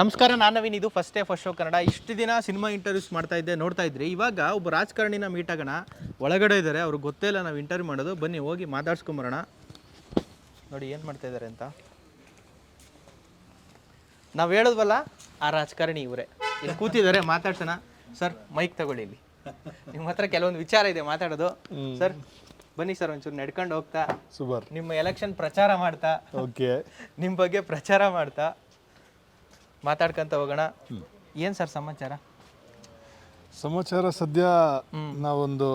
ನಮಸ್ಕಾರ ನಾನು ನವೀನ್. ಇದು first day first show Kannada. ಇಷ್ಟು ದಿನ ಸಿನಿಮಾ ಇಂಟರ್ವ್ಯೂಸ್ ಮಾಡ್ತಾ ಇದ್ದೆ ನೋಡ್ತಾ ಇದ್ರಿ. ಇವಾಗ ಒಬ್ಬ ರಾಜಕಾರಣಿನ ಮೀಟ್ ಆಗೋಣ ಒಳಗಡೆ ಇದ್ದಾರೆ ಅವ್ರಿಗೆ ಗೊತ್ತೇ ಇಲ್ಲ ನಾವು ಇಂಟರ್ವ್ಯೂ ಮಾಡೋದು. ಬನ್ನಿ ಹೋಗಿ ಮಾತಾಡ್ಸ್ಕೊಂಬರೋಣ. ನೋಡಿ ಏನು ಮಾಡ್ತಾ ಇದ್ದಾರೆ ಅಂತ. ನಾವು ಹೇಳಿದ್ವಲ್ಲ ಆ ರಾಜಕಾರಣಿ ಇವರೇ. ಇಲ್ಲಿ ಕೂತಿದ್ದಾರೆ ಮಾತಾಡ್ಸೋಣ. ಸರ್ ಮೈಕ್ ತಗೊಳ್ಳಿ ಇಲ್ಲಿ. ನಿಮ್ಮ ಹತ್ರ ಕೆಲವೊಂದು ವಿಚಾರ ಇದೆ ಮಾತಾಡೋದು. ಸರ್ ಬನ್ನಿ ಸರ್ ಒಂಚೂರು ನಡ್ಕೊಂಡು ಹೋಗ್ತಾ. ಸೂಪರ್ ನಿಮ್ಮ ಎಲೆಕ್ಷನ್ ಪ್ರಚಾರ ಮಾಡ್ತಾ. ಓಕೆ ನಿಮ್ಮ ಬಗ್ಗೆ ಪ್ರಚಾರ ಮಾಡ್ತಾ. ಮಾತಾಡ್ಕೊಂತ ಹೋಗೋಣ. ಏನು ಸರ್ ಸಮಾಚಾರ? ಸಮಾಚಾರ ಸದ್ಯ ನಾವೊಂದು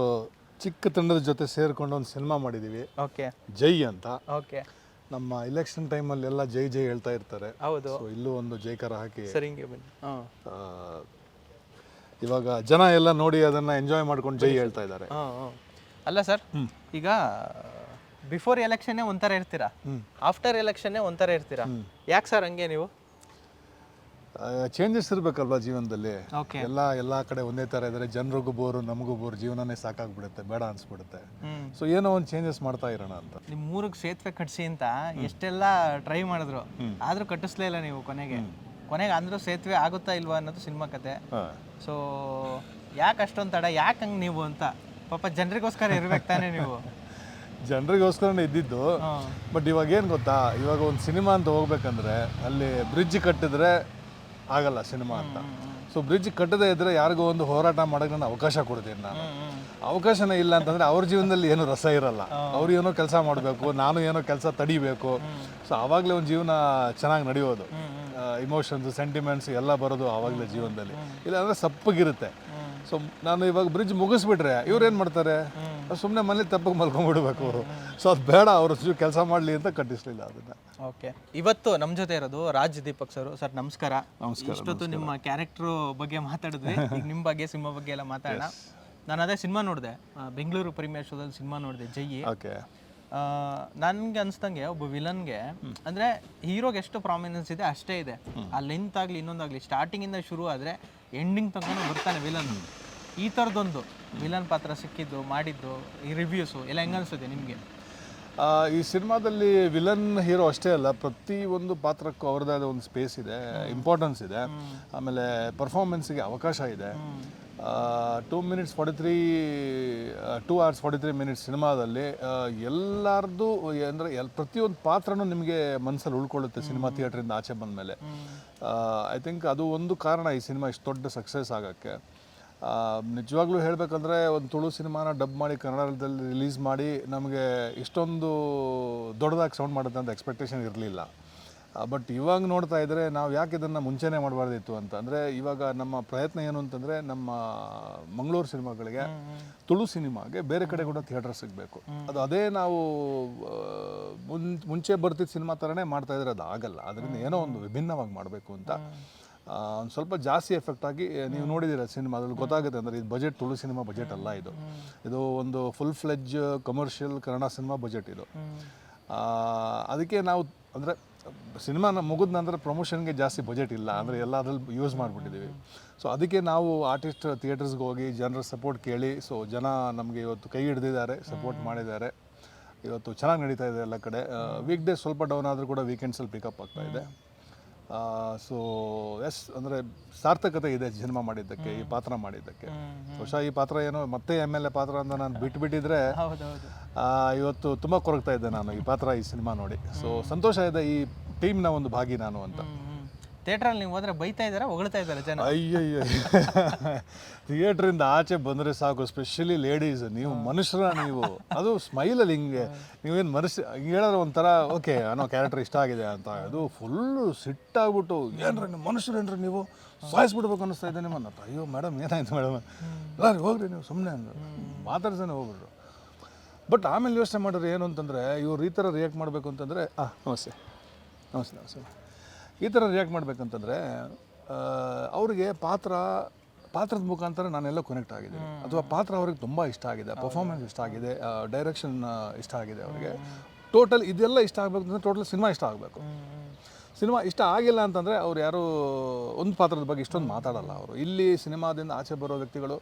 ಚಿಕ್ಕ ತಂಡದ ಜೊತೆ ಸೇರಿಕೊಂಡು ಒಂದು ಸಿನಿಮಾ ಮಾಡಿದ್ದೀವಿ ಓಕೆ. ಜೈ ಅಂತ. ಓಕೆ. ನಮ್ಮ ಇಲೆಕ್ಷನ್ ಟೈಮಲ್ಲಿ ಎಲ್ಲ ಜೈ ಜೈ ಹೇಳ್ತಾ ಇರ್ತಾರೆ. ಹೌದು. ಸೊ ಇಲ್ಲೂ ಒಂದು ಜೈಕಾರ ಹಾಕಿ ಸರಿ ಹಿಂಗೆ ಬನ್ನಿ. ಹಾಂ. ಆ, ಇವಾಗ ಜನ ಎಲ್ಲ ನೋಡಿ ಅದನ್ನ ಎಂಜಾಯ್ ಮಾಡ್ಕೊಂಡು ಜೈ ಹೇಳ್ತಾ ಇದ್ದಾರೆ. ಹಾಂ ಹಾಂ. ಅಲ್ಲ ಸರ್ ಈಗ ಬಿಫೋರ್ ಎಲೆಕ್ಷನ್ನೇ ಒಂಥರ ಇರ್ತೀರಾ? ಆಫ್ಟರ್ ಎಲೆಕ್ಷನ್ನೇ ಒಂಥರ ಇರ್ತೀರಾ? ಯಾಕೆ ಸರ್ ಹಂಗೆ ನೀವು? ಚೇಂಜಸ್ ಇರ್ಬೇಕಲ್ವಾ ಜೀವನದಲ್ಲಿ? ಎಲ್ಲ ಎಲ್ಲ ಕಡೆ ಒಂದೇ ಥರ ಇದ್ದಾರೆ ಜನರಿಗೂ ಬೋರು ನಮಗೂ ಬೋರು ಜೀವನನೇ ಸಾಕಾಗ್ಬಿಡುತ್ತೆ ಬೇಡ ಅನ್ಸ್ಬಿಡುತ್ತೆ. ಸೊ ಏನೋ ಒಂದು ಚೇಂಜಸ್ ಮಾಡ್ತಾ ಇರೋಣ ಅಂತ. ನಿಮ್ಮ ಮೂರಕ್ ಸೇತುವೆ ಕಟ್ಸಿ ಅಂತ ಎಷ್ಟೆಲ್ಲ ಟ್ರೈ ಮಾಡಿದ್ರು ಆದ್ರೂ ಕಟ್ಟಿಸ್ಲೇ ಇಲ್ಲ ನೀವು ಕೊನೆಗೆ. ಕೊನೆಗೆ ಅಂದ್ರೂ ಸೇತುವೆ ಆಗುತ್ತಾ ಇಲ್ವಾ ಅನ್ನೋದು ಸಿನಿಮಾ ಕತೆ. ಹಾಂ. ಸೊ ಯಾಕೆ ಅಷ್ಟೊಂದು ತಡ ಯಾಕೆ ಹಂಗೆ ನೀವು ಅಂತ. ಪಾಪ ಜನರಿಗೋಸ್ಕರ ಇರ್ಬೇಕು ತಾನೇ ನೀವು. ಜನರಿಗೋಸ್ಕರ ಇದ್ದಿದ್ದು. ಬಟ್ ಇವಾಗ ಏನು ಗೊತ್ತಾ? ಇವಾಗ ಒಂದು ಸಿನಿಮಾ ಅಂತ ಹೋಗ್ಬೇಕಂದ್ರೆ ಅಲ್ಲಿ ಬ್ರಿಡ್ಜ್ ಕಟ್ಟಿದ್ರೆ ಆಗಲ್ಲ ಸಿನಿಮಾ ಅಂತ. ಸೊ ಬ್ರಿಡ್ಜ್ ಕಟ್ಟದೇ ಇದ್ರೆ ಯಾರಿಗೋ ಒಂದು ಹೋರಾಟ ಮಾಡೋಕೆ ನಾನು ಅವಕಾಶ ಕೊಡ್ತೀನಿ ನಾನು. ಅವಕಾಶನೇ ಇಲ್ಲ ಅಂತಂದ್ರೆ ಅವ್ರ ಜೀವನದಲ್ಲಿ ಏನು ರಸ ಇರಲ್ಲ. ಅವ್ರು ಏನೋ ಕೆಲಸ ಮಾಡಬೇಕು ನಾನು ಏನೋ ಕೆಲಸ ತಡಿಬೇಕು. ಸೊ ಆವಾಗಲೇ ಒಂದು ಜೀವನ ಚೆನ್ನಾಗಿ ನಡೆಯೋದು. ಇಮೋಷನ್ಸ್ ಸೆಂಟಿಮೆಂಟ್ಸ್ ಎಲ್ಲ ಬರೋದು ಆವಾಗಲೇ ಜೀವನದಲ್ಲಿ. ಇಲ್ಲಾಂದರೆ ಸಪ್ಪಗಿರುತ್ತೆ. ಸೊ ನಾನು ಇವಾಗ ಬ್ರಿಡ್ಜ್ ಮುಗಿಸ್ಬಿಟ್ರೆ ಇವ್ರು ಏನು ಮಾಡ್ತಾರೆ ಸುಮ್ಮನೆ ಮನೇಲಿ ತಪ್ಪಗೆ ಮಲ್ಕೊಂಡ್ಬಿಡ್ಬೇಕು ಅವರು ಸೊ ಅದು ಬೇಡ ಅವರು ಕೆಲಸ ಮಾಡಲಿ ಅಂತ ಕಟ್ಟಿಸ್ಲಿಲ್ಲ ಅದನ್ನ. ಓಕೆ ಇವತ್ತು ನಮ್ಮ ಜೊತೆ ಇರೋದು ರಾಜ್ ದೀಪಕ್ ಸರ್. ಸರ್ ನಮಸ್ಕಾರ. ನಮಸ್ಕಾರ, ಇಷ್ಟೊತ್ತು ನಿಮ್ಮ ಕ್ಯಾರೆಕ್ಟ್ರು ಬಗ್ಗೆ ಮಾತಾಡಿದ್ವಿ. ನಿಮ್ಮ ಬಗ್ಗೆ ಸಿನಿಮಾ ಬಗ್ಗೆ ಎಲ್ಲ ಮಾತಾಡೋಣ. ನಾನು ಅದೇ ಸಿನಿಮಾ ನೋಡಿದೆ. ಬೆಂಗಳೂರು ಪ್ರೀಮಿಯರ್ ಶೋದಲ್ಲಿ ಸಿನಿಮಾ ನೋಡಿದೆ ಜೈ ಓಕೆ ನನಗೆ ಅನ್ಸ್ದಂಗೆ ಒಬ್ಬ ವಿಲನ್ಗೆ ಅಂದ್ರೆ ಹೀರೋಗೆ ಎಷ್ಟು ಪ್ರಾಮಿನೆನ್ಸ್ ಇದೆ ಅಷ್ಟೇ ಇದೆ. ಆ ಲೆಂತ್ ಆಗಲಿ ಇನ್ನೊಂದಾಗಲಿ ಸ್ಟಾರ್ಟಿಂಗಿಂದ ಶುರು ಆದರೆ ಎಂಡಿಂಗ್ ತನಕ ಬರ್ತಾನೆ ವಿಲನ್. ಈ ಥರದೊಂದು ವಿಲನ್ ಪಾತ್ರ ಸಿಕ್ಕಿದ್ದು ಮಾಡಿದ್ದು ಈ ರಿವ್ಯೂಸು ಎಲ್ಲ ಹೆಂಗ ಅನಿಸುತ್ತೆ ನಿಮಗೆ? ಈ ಸಿನಿಮಾದಲ್ಲಿ ವಿಲನ್ ಹೀರೋ ಅಷ್ಟೇ ಅಲ್ಲ ಪ್ರತಿ ಒಂದು ಪಾತ್ರಕ್ಕೂ ಅವ್ರದ್ದಾದ ಒಂದು ಸ್ಪೇಸ್ ಇದೆ ಇಂಪಾರ್ಟೆನ್ಸ್ ಇದೆ. ಆಮೇಲೆ ಪರ್ಫಾರ್ಮೆನ್ಸ್ಗೆ ಅವಕಾಶ ಇದೆ. Two minutes forty three two hours forty three minutes ಸಿನಿಮಾದಲ್ಲಿ ಎಲ್ಲರದ್ದು ಅಂದರೆ ಎಲ್ ಪ್ರತಿಯೊಂದು ಪಾತ್ರನೂ ನಿಮಗೆ ಮನಸ್ಸಲ್ಲಿ ಉಳ್ಕೊಳ್ಳುತ್ತೆ ಸಿನಿಮಾ ಥಿಯೇಟ್ರಿಂದ ಆಚೆ ಬಂದ ಮೇಲೆ ಐ ಥಿಂಕ್ ಅದು ಒಂದು ಕಾರಣ ಈ ಸಿನಿಮಾ ಇಷ್ಟು ದೊಡ್ಡ ಸಕ್ಸಸ್ ಆಗೋಕ್ಕೆ. ನಿಜವಾಗ್ಲೂ ಹೇಳಬೇಕಂದ್ರೆ ಒಂದು ತುಳು ಸಿನಿಮಾನ ಡಬ್ ಮಾಡಿ ಕನ್ನಡದಲ್ಲಿ ರಿಲೀಸ್ ಮಾಡಿ ನಮಗೆ ಇಷ್ಟೊಂದು ದೊಡ್ಡದಾಗಿ ಸೌಂಡ್ ಮಾಡುತ್ತೆ ಅಂತ ಎಕ್ಸ್ಪೆಕ್ಟೇಷನ್ ಇರಲಿಲ್ಲ. ಬಟ್ ಇವಾಗ ನೋಡ್ತಾ ಇದ್ದರೆ ನಾವು ಯಾಕೆ ಇದನ್ನು ಮುಂಚೆನೇ ಮಾಡಬಾರ್ದಿತ್ತು ಅಂತ ಅಂದರೆ ಇವಾಗ ನಮ್ಮ ಪ್ರಯತ್ನ ಏನು ಅಂತಂದರೆ ನಮ್ಮ ಮಂಗಳೂರು ಸಿನಿಮಾಗಳಿಗೆ ತುಳು ಸಿನಿಮಾಗೆ ಬೇರೆ ಕಡೆ ಕೂಡ ಥಿಯೇಟರ್ ಸಿಗಬೇಕು. ಅದು ಅದೇ ನಾವು ಮುಂಚೆ ಬರ್ತಿದ್ದ ಸಿನಿಮಾ ಥರನೇ ಮಾಡ್ತಾ ಇದ್ರೆ ಅದು ಆಗಲ್ಲ. ಅದರಿಂದ ಏನೋ ಒಂದು ವಿಭಿನ್ನವಾಗಿ ಮಾಡಬೇಕು ಅಂತ. ಒಂದು ಸ್ವಲ್ಪ ಜಾಸ್ತಿ ಎಫೆಕ್ಟ್ ಆಗಿ ನೀವು ನೋಡಿದ್ದೀರ ಸಿನಿಮಾ ಅದ್ರಲ್ಲಿ ಗೊತ್ತಾಗುತ್ತೆ ಅಂದರೆ ಇದು ಬಜೆಟ್ ತುಳು ಸಿನಿಮಾ ಬಜೆಟ್ ಅಲ್ಲ ಇದು. ಇದು ಒಂದು full fledged commercial Kannada cinema budget ಇದು. ಅದಕ್ಕೆ ನಾವು ಅಂದರೆ ಸಿನಿಮಾ ಮುಗಿದ ನಂತರ ಪ್ರಮೋಷನ್ಗೆ ಜಾಸ್ತಿ ಬಜೆಟ್ ಇಲ್ಲ ಅಂದರೆ ಎಲ್ಲ ಅದ್ರಲ್ಲಿ ಯೂಸ್ ಮಾಡಿಬಿಟ್ಟಿದ್ದೀವಿ ಸೊ ಅದಕ್ಕೆ ನಾವು ಆರ್ಟಿಸ್ಟ್ ಥಿಯೇಟರ್ಸ್ಗೆ ಹೋಗಿ ಜನರ ಸಪೋರ್ಟ್ ಕೇಳಿ ಸೊ ಜನ ನಮಗೆ ಇವತ್ತು ಕೈ ಹಿಡಿದಿದ್ದಾರೆ ಸಪೋರ್ಟ್ ಮಾಡಿದ್ದಾರೆ. ಇವತ್ತು ಚೆನ್ನಾಗಿ ನಡೀತಾ ಇದೆ ಎಲ್ಲ ಕಡೆ. ವೀಕ್ ಡೇ ಸ್ವಲ್ಪ ಡೌನ್ ಆದರೂ ಕೂಡ ವೀಕೆಂಡ್ಸಲ್ಲಿ ಪಿಕಪ್ ಆಗ್ತಾ ಇದೆ. ಸೊ ಎಸ್ ಅಂದರೆ ಸಾರ್ಥಕತೆ ಇದೆ ಜನ್ಮ ಮಾಡಿದ್ದಕ್ಕೆ ಈ ಪಾತ್ರ ಮಾಡಿದ್ದಕ್ಕೆ. ಬಹುಶಃ ಈ ಪಾತ್ರ ಏನೋ ಮತ್ತೆ ಎಂ ಎಲ್ ಎ ಪಾತ್ರ ಅಂತ ನಾನು ಬಿಟ್ಬಿಟ್ಟಿದ್ರೆ ಇವತ್ತು ತುಂಬ ಕೊರಗ್ತಾ ಇದ್ದೆ ನಾನು ಈ ಪಾತ್ರ ಈ ಸಿನಿಮಾ ನೋಡಿ. ಸೊ ಸಂತೋಷ ಇದೆ ಈ ಟೀಮ್ನ ಒಂದು ಭಾಗಿ ನಾನು ಅಂತ. ಥಿಯೇಟ್ರಲ್ಲಿ ನೀವು ಹೋದ್ರೆ ಬೈತಾ ಇದ್ದಾರೆ ಹೊಗಳ್ತಾ ಇದ್ದಾರೆ ಜನ. ಅಯ್ಯಯ್ಯೋ. ಥಿಯೇಟ್ರಿಂದ ಆಚೆ ಬಂದರೆ ಸಾಕು ಸ್ಪೆಷಲಿ ಲೇಡೀಸ್ ನೀವು ಮನುಷ್ಯರ ನೀವು. ಅದು ಸ್ಮೈಲಲ್ಲಿ ಹಿಂಗೆ ನೀವೇನು ಮನುಷ್ಯ ಹಿಂಗೆ ಹೇಳಿದ್ರೆ ಒಂಥರ ಓಕೆ ಅನ್ನೋ ಕ್ಯಾರೆಕ್ಟರ್ ಇಷ್ಟ ಆಗಿದೆ ಅಂತ ಅದು ಫುಲ್ಲು ಸಿಟ್ಟಾಗ್ಬಿಟ್ಟು ಏನ್ರಿ ನೀವು ಮನುಷ್ಯರೇನ್ರಿ ನೀವು? ಸಾಯಿಸ್ಬಿಡ್ಬೇಕು ಅನ್ನಿಸ್ತಾ ಇದೆ ನಿಮ್ಮನ್ನ. ಅಯ್ಯೋ ಮೇಡಮ್ ಏನಾಯ್ತು ಮೇಡಮ್ ಎಲ್ಲರೂ ಹೋಗ್ರಿ ನೀವು ಸುಮ್ಮನೆ ಅಂದ್ರೆ ಮಾತಾಡ್ಸೇನೆ ಹೋಗ್ಬಿಟ್ರು. ಬಟ್ ಆಮೇಲೆ ಯೋಚನೆ ಮಾಡಿದ್ರೆ ಏನು ಅಂತಂದರೆ ಇವ್ರು ಈ ಥರ ರಿಯಾಕ್ಟ್ ಮಾಡಬೇಕು ಅಂತಂದರೆ ಹಾಂ ನಮಸ್ತೆ. ನಮಸ್ತೆ ನಮಸ್ತೆ. ಈ ಥರ ರಿಯಾಕ್ಟ್ ಮಾಡಬೇಕಂತಂದರೆ ಅವರಿಗೆ ಪಾತ್ರ ಪಾತ್ರದ ಮುಖಾಂತರ ನಾನೆಲ್ಲ ಕನೆಕ್ಟ್ ಆಗಿದೆ ಅಥವಾ ಪಾತ್ರ ಅವ್ರಿಗೆ ತುಂಬ ಇಷ್ಟ ಆಗಿದೆ ಪರ್ಫಾರ್ಮೆನ್ಸ್ ಇಷ್ಟ ಆಗಿದೆ ಡೈರೆಕ್ಷನ್ ಇಷ್ಟ ಆಗಿದೆ ಅವರಿಗೆ. ಟೋಟಲ್ ಇದೆಲ್ಲ ಇಷ್ಟ ಆಗಬೇಕು ಅಂದರೆ ಟೋಟಲ್ ಸಿನಿಮಾ ಇಷ್ಟ ಆಗಬೇಕು. ಸಿನಿಮಾ ಇಷ್ಟ ಆಗಿಲ್ಲ ಅಂತಂದರೆ ಅವ್ರು ಯಾರು ಒಂದು ಪಾತ್ರದ ಬಗ್ಗೆ ಇಷ್ಟೊಂದು ಮಾತಾಡಲ್ಲ ಅವರು. ಇಲ್ಲಿ ಸಿನಿಮಾದಿಂದ ಆಚೆ ಬರೋ ವ್ಯಕ್ತಿಗಳು